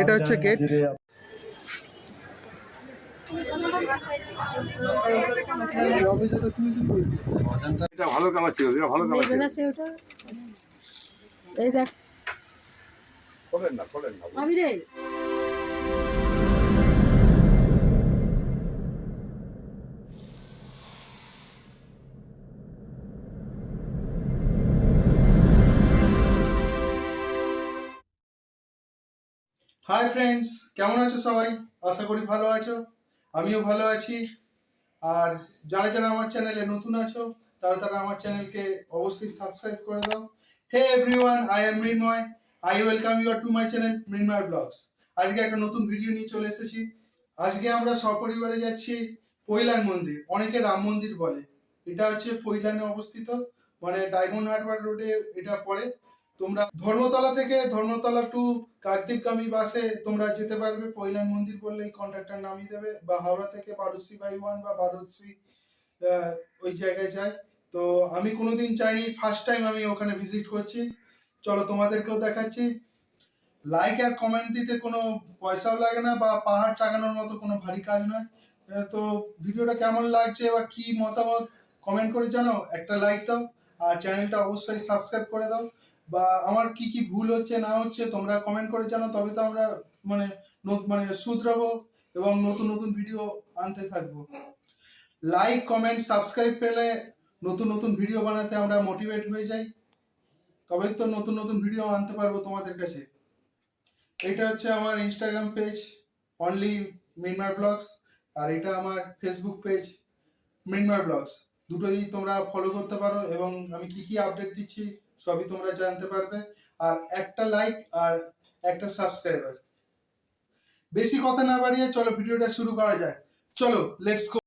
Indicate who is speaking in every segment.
Speaker 1: এটা হচ্ছে গেট
Speaker 2: এটা ভালো কালার ছিল ভালো কালার
Speaker 3: এই দেখ
Speaker 2: খোলেন না খোলেন না।
Speaker 1: হাই ফ্রেন্ডস কেমন আছো সবাই? আশা করি ভালো আছো। আমিও ভালো আছি। আর যারা যারা আমার চ্যানেলে নতুন আছো, তারা তারা আমার চ্যানেলকে অবশ্যই সাবস্ক্রাইব করে দাও। Hey everyone I am Mrinmoy I welcome you to my channel Mrinmoy vlogs আজকে একটা নতুন ভিডিও নিয়ে চলে এসেছি। আজকে আমরা সপরিবারে যাচ্ছি পৈলান মন্দির, অনেকে রাম মন্দির বলে। এটা হচ্ছে পৈলানে অবস্থিত মানে ডায়মন্ড হারবার রোডে এটা পড়ে। তোমরা ধর্মতলা থেকে ধর্মতলা টু কাকদ্বীপগামী বাসে তোমরা যেতে পারবে। পৈলান মন্দির করলে এই কন্ট্রাক্টর নামিয়ে দেবে। বা হাওড়া থেকে বারুসি বাই ওয়ান বা বারুসি ওই জায়গায় যায়। তো আমি কোনোদিন চাইনি ফার্স্ট টাইম আমি ওখানে ভিজিট করছি। চলো তোমাদেরকেও দেখাচ্ছি। লাইক আর কমেন্ট দিতে কোনো পয়সাও লাগে না বা পাহাড় চাগানোর মতো কোনো ভারী কাজ নয়। তো ভিডিওটা কেমন লাগছে বা কি মতামত কমেন্ট করে জানাও। একটা লাইক দাও। আর চ্যানেলটা অবশ্যই সাবস্ক্রাইব করে দাও। বা আমার কি কি ভুল হচ্ছে, না হচ্ছে, তোমরা কমেন্ট করে জানাও, তবে তো আমরা মানে মানে শুধরাবো এবং নতুন নতুন ভিডিও আনতে থাকব। লাইক কমেন্ট সাবস্ক্রাইব পেলে নতুন নতুন ভিডিও বানাতে আমরা মোটিভেট হয়ে যাই। তবে তো নতুন নতুন ভিডিও আনতে পারব তোমাদের কাছে। এটা হচ্ছে আমার Instagram page only Mrinmoy vlogs আর এটা আমার ফেসবুক পেজ মিনমার ব্লগস দুটোই তোমরা ফলো করতে পারো এবং আমি কি কি আপডেট দিচ্ছি সবই তোমরা জানতে পারবে। আর একটা লাইক আর একটা সাবস্ক্রাইবার বেশি কথা না বাড়িয়ে চলো ভিডিওটা শুরু করা যাক। চলো লেটস গো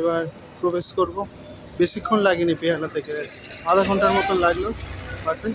Speaker 1: এবার প্রবেশ করব। বেশিক্ষণ লাগেনি পেয়ালা থেকে। আধা ঘণ্টার মতন লাগল। বাসে।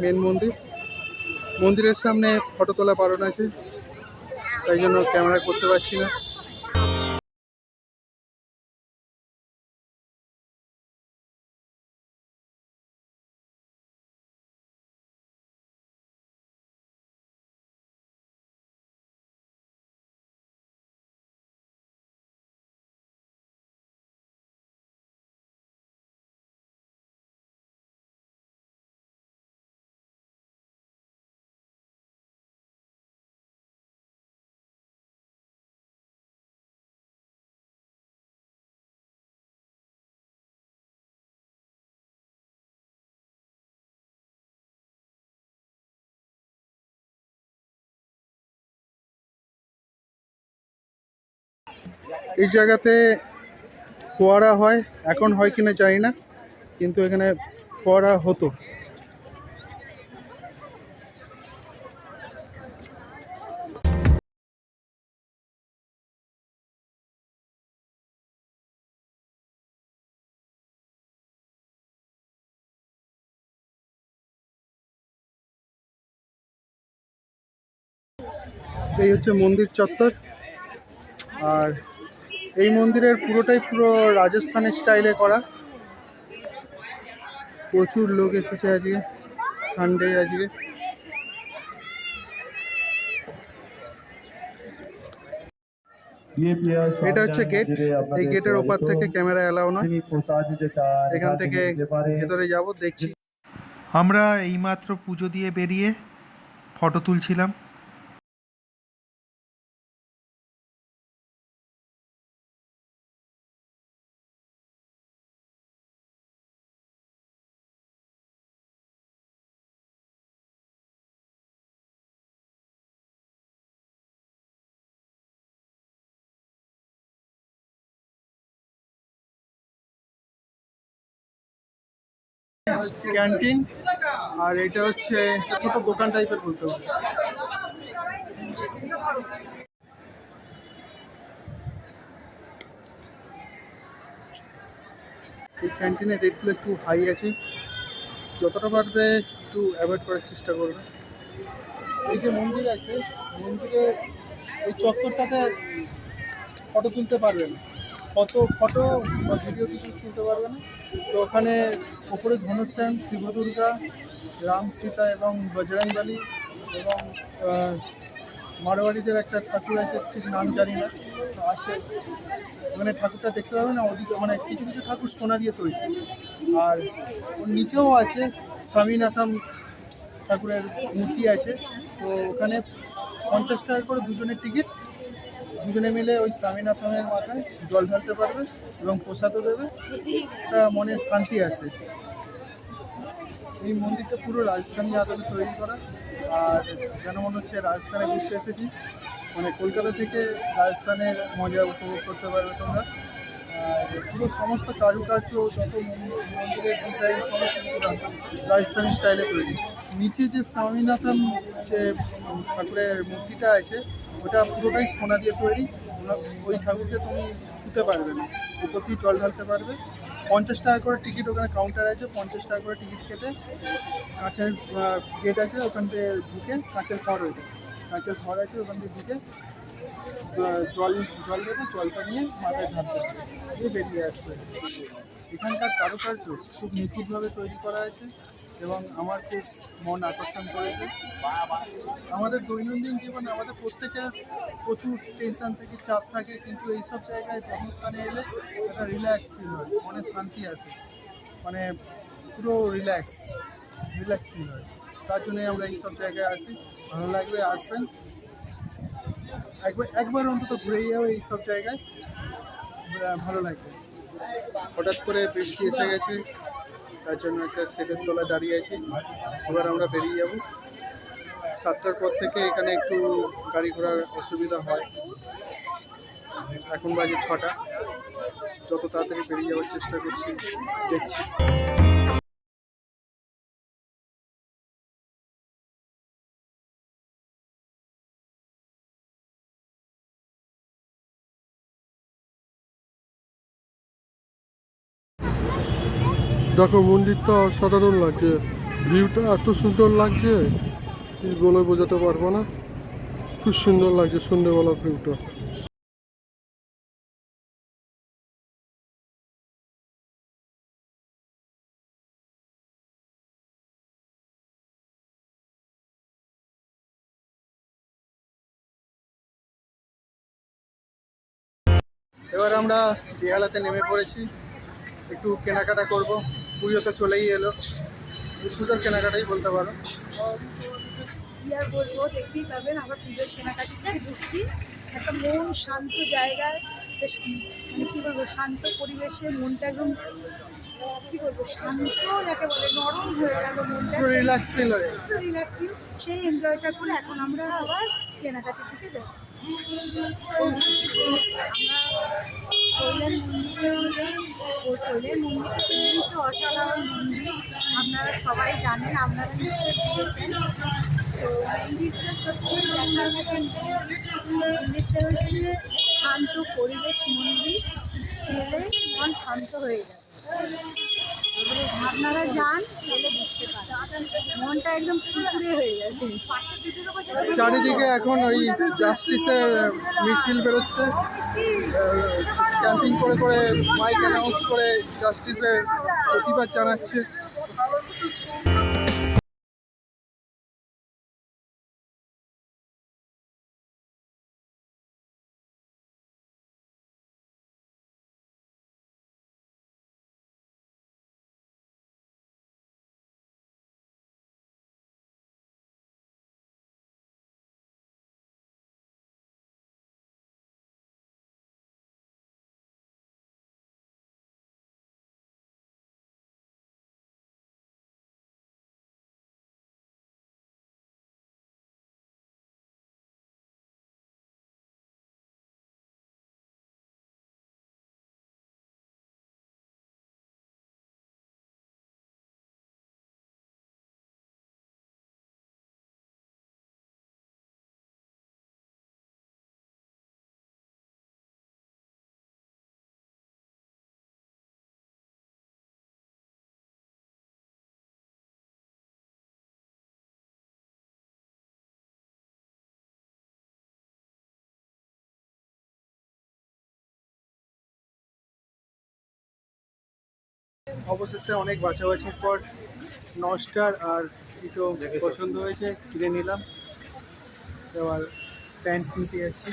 Speaker 1: মেন মন্দির। মন্দিরের সামনে ফটো তোলা বারণ আছে তাই জন্য ক্যামেরা করতে পারছি না। এই জায়গাতে ফোয়ারা হয়, এখন হয় কিনা জানি না, কিন্তু এখানে ফোয়ারা হতো। এই হচ্ছে মন্দির চত্বর, আর এই মন্দিরের পুরোটাই পুরো রাজস্থানের স্টাইলে করা। প্রচুর লোক এসেছে আজকে সানডে আজকে। এটা হচ্ছে গেট এই গেটের ওপার থেকে ক্যামেরা এলাও নয়। এখান থেকে ভেতরে যাব দেখছি। আমরা এইমাত্র পুজো দিয়ে বেরিয়ে ফটো তুলছিলাম। ক্যান্টিন, আর এটা হচ্ছে ছোট দোকান টাইপের বলতে হবে। এই ক্যান্টিনের রেটগুলো একটু হাই আছে। যতটা পারবে একটু অ্যাভয়েড করার চেষ্টা করবে। এই যে মন্দির আছে, মন্দিরে এই চত্বরটাতে ফটো তুলতে পারবে না। ফটো ফটো বা ভিডিও কিছু তুলতে পারবে না। তো ওখানে ওপরে ধনুশ্যান শিব দুর্গা রাম সীতা এবং বজরংবলী এবং আহ, মারোয়াড়িদের একটা ঠাকুর আছে ঠিক নাম জানি না আছে। ওখানে ঠাকুরটা দেখতে পাবে না ওদিকে মানে কিছু কিছু ঠাকুর সোনা দিয়ে তৈরি। আর ওর নিচেও আছে স্বামীনাথম ঠাকুরের মূর্তি আছে। তো ওখানে পঞ্চাশ টাকা করে দুজনের টিকিট দুজনে মিলে ওই স্বামীনাথমের মাথায় জল ঢালতে পারবে এবং প্রসাদও দেবে। একটা মনে শান্তি আসে এই মন্দিরটা পুরো রাজস্থানী আদলে তৈরি করা। আর যেন মনে হচ্ছে রাজস্থানে ঘুরতে এসেছি। মানে কলকাতা থেকে রাজস্থানের মজা উপভোগ করতে পারবে তোমরা। পুরো সমস্ত কারুকার্য, যত মন্দির- মন্দিরের ডিজাইন, সমস্ত রাজস্থানী স্টাইলে তৈরি। নিচে যে স্বামীনাথন যে ঠাকুরের মূর্তিটা আছে ওটা পুরোটাই সোনা দিয়ে তৈরি। ওই ঠাকুরকে তুমি ছুতে পারবে না। উপর দিয়ে জল ঢালতে পারবে। পঞ্চাশ টাকা করে টিকিট ওখানে কাউন্টার আছে। পঞ্চাশ টাকা করে টিকিট কেটে কাঁচের গেট আছে ওখান থেকে ঢুকে কাঁচের ঘর ওইটা। কাঁচের ঘর আছে ওখান থেকে ঢুকে জল জল দেবে, জলটা নিয়ে মাথায় ঢালতে হবে। দিয়ে বেরিয়ে আসবে। এখানকার কারুকার্য খুব নিখুঁতভাবে তৈরি করা হয়েছে এবং আমার খুব মন আকর্ষণ করেছে। আমাদের দৈনন্দিন জীবনে আমাদের প্রত্যেকের প্রচুর টেনশন থেকে চাপ থাকে, কিন্তু এইসব জায়গায় জন্মস্থানে এলে একটা রিল্যাক্স ফিল হয়, মনে শান্তি আসে। মানে পুরো রিল্যাক্স রিল্যাক্স ফিল হয়। তার জন্যই আমরা এইসব জায়গায় আসি। ভালো লাগবে আসবেন। একবার একবার অন্তত ঘুরে যাও এইসব জায়গায়। ভালো লাগবে। হঠাৎ করে বৃষ্টি এসে গেছে, তার জন্য একটা সেটের তলায় দাঁড়িয়ে আছি। এবার আমরা বেরিয়ে যাব। সাতটার পর থেকে এখানে একটু গাড়ি ঘোড়ার অসুবিধা হয়। এখন বাজে ছটা। যত তাড়াতাড়ি বেরিয়ে যাওয়ার চেষ্টা করছি, দেখছি।
Speaker 4: দেখো মন্দিরটা অসাধারণ লাগছে। ভিউটা এত সুন্দর লাগছে কি বলে বোঝাতে পারব না। খুব সুন্দর লাগছে সন্ধ্যেবেলা ভিউটা।
Speaker 1: এবার আমরা বেহালাতে নেমে পড়েছি। একটু কেনাকাটা করব। পুজো তো চলেই এলো। পুজোর কেনাকাটাই বলতে পারো।
Speaker 3: কি আর বলব দেখতেই পাবেন পুজোর কেনাকাটিতে ঢুকছি একটা মন শান্ত জায়গায় বেশ মানে কী বলব শান্ত পরিবেশে মনটা একদম কী বলব শান্ত যাকে বলে নরম হয়ে গেল মনটা।
Speaker 1: রিল্যাক্স ফিল হয়
Speaker 3: রিল্যাক্স ফিল সেই এনজয়টা করে এখন আমরা আবার কেনাকাটির দিকে যাচ্ছি। আমরা শৈলের মন্দিরটা কিন্তু অসাধারণ মন্দির আপনারা সবাই জানেন, আপনারা তো মন্দিরটা সত্যি দেখার মন্দিরটা হচ্ছে শান্ত পরিবেশ মন্দির গেলে মন শান্ত হয়ে যাবে আপনারা যান মনটা একদম
Speaker 1: চারিদিকে এখন ওই জাস্টিসের মিছিল বেরোচ্ছে। ক্যাম্পিং করে করে মাইক অ্যানাউন্স করে জাস্টিসের প্রতিবাদ জানাচ্ছে। অবশেষে অনেক বাছাবাছির পর নস্টার আর দুটো পছন্দ হয়েছে, কিনে নিলাম। এবার প্যান্ট কিনতে যাচ্ছি।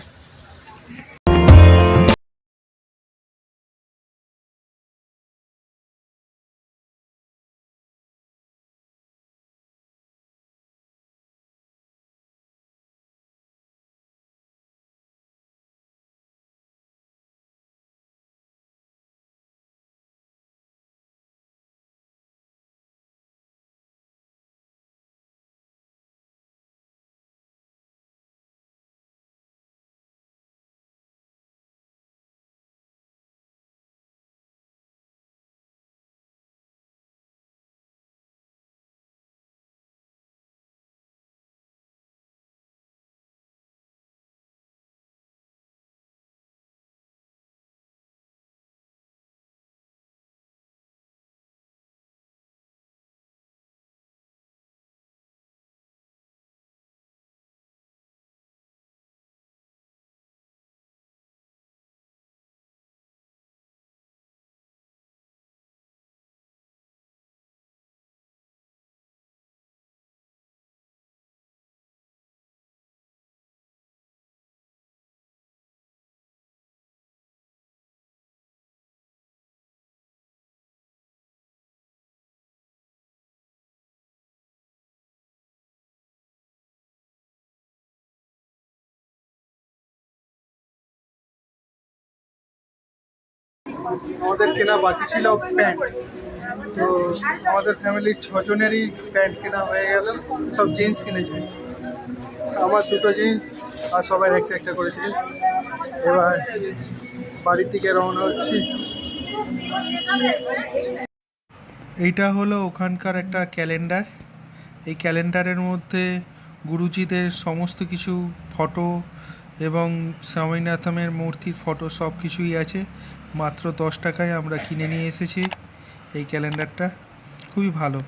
Speaker 1: আমাদের কেনা বাকি ছিল প্যান্ট। তো আমাদের ফ্যামিলির ছজনেরই প্যান্ট কেনা হয়ে গেল, সব জিন্স কিনেছি। আমার দুটো জিন্স আর সবাই একটা একটা করে জিন্স এবার বাড়ির দিকে রওনা হচ্ছি। এইটা হলো ওখানকার একটা ক্যালেন্ডার এই ক্যালেন্ডারের মধ্যে গুরুজিদের সমস্ত কিছু ফটো এবং স্বামীনাথমের মূর্তির ফটো সব কিছুই আছে। মাত্র দশ টাকায় আমরা কিনে নিয়ে এসেছি। এই ক্যালেন্ডারটা খুবই ভালো।